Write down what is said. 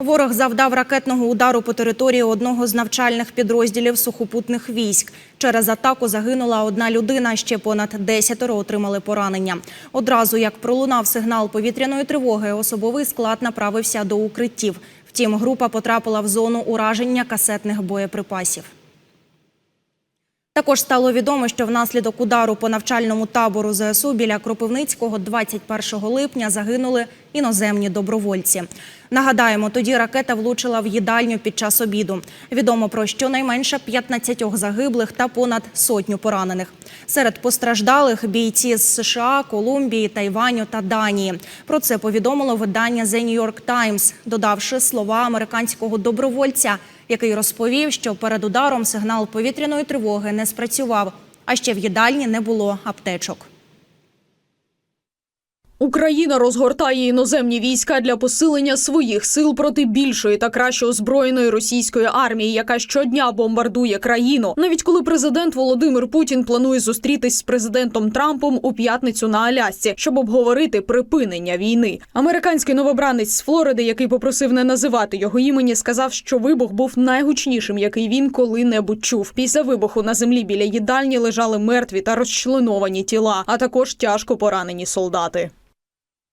Ворог завдав ракетного удару по території одного з навчальних підрозділів сухопутних військ. Через атаку загинула одна людина, ще понад десятеро отримали поранення. Одразу як пролунав сигнал повітряної тривоги, особовий склад направився до укриттів. Втім, група потрапила в зону ураження касетних боєприпасів. Також стало відомо, що внаслідок удару по навчальному табору ЗСУ біля Кропивницького 21 липня загинули іноземні добровольці. Нагадаємо, тоді ракета влучила в їдальню під час обіду. Відомо про щонайменше 15 загиблих та понад сотню поранених. Серед постраждалих бійці з США, Колумбії, Тайваню та Данії. Про це повідомило видання The New York Times, додавши слова американського добровольця, який розповів, що перед ударом сигнал повітряної тривоги не спрацював, а ще в їдальні не було аптечок. Україна розгортає іноземні війська для посилення своїх сил проти більшої та краще озброєної російської армії, яка щодня бомбардує країну. Навіть коли президент Володимир Путін планує зустрітись з президентом Трампом у п'ятницю на Алясці, щоб обговорити припинення війни. Американський новобранець з Флориди, який попросив не називати його імені, сказав, що вибух був найгучнішим, який він коли-небудь чув. Після вибуху на землі біля їдальні лежали мертві та розчленовані тіла, а також тяжко поранені солдати.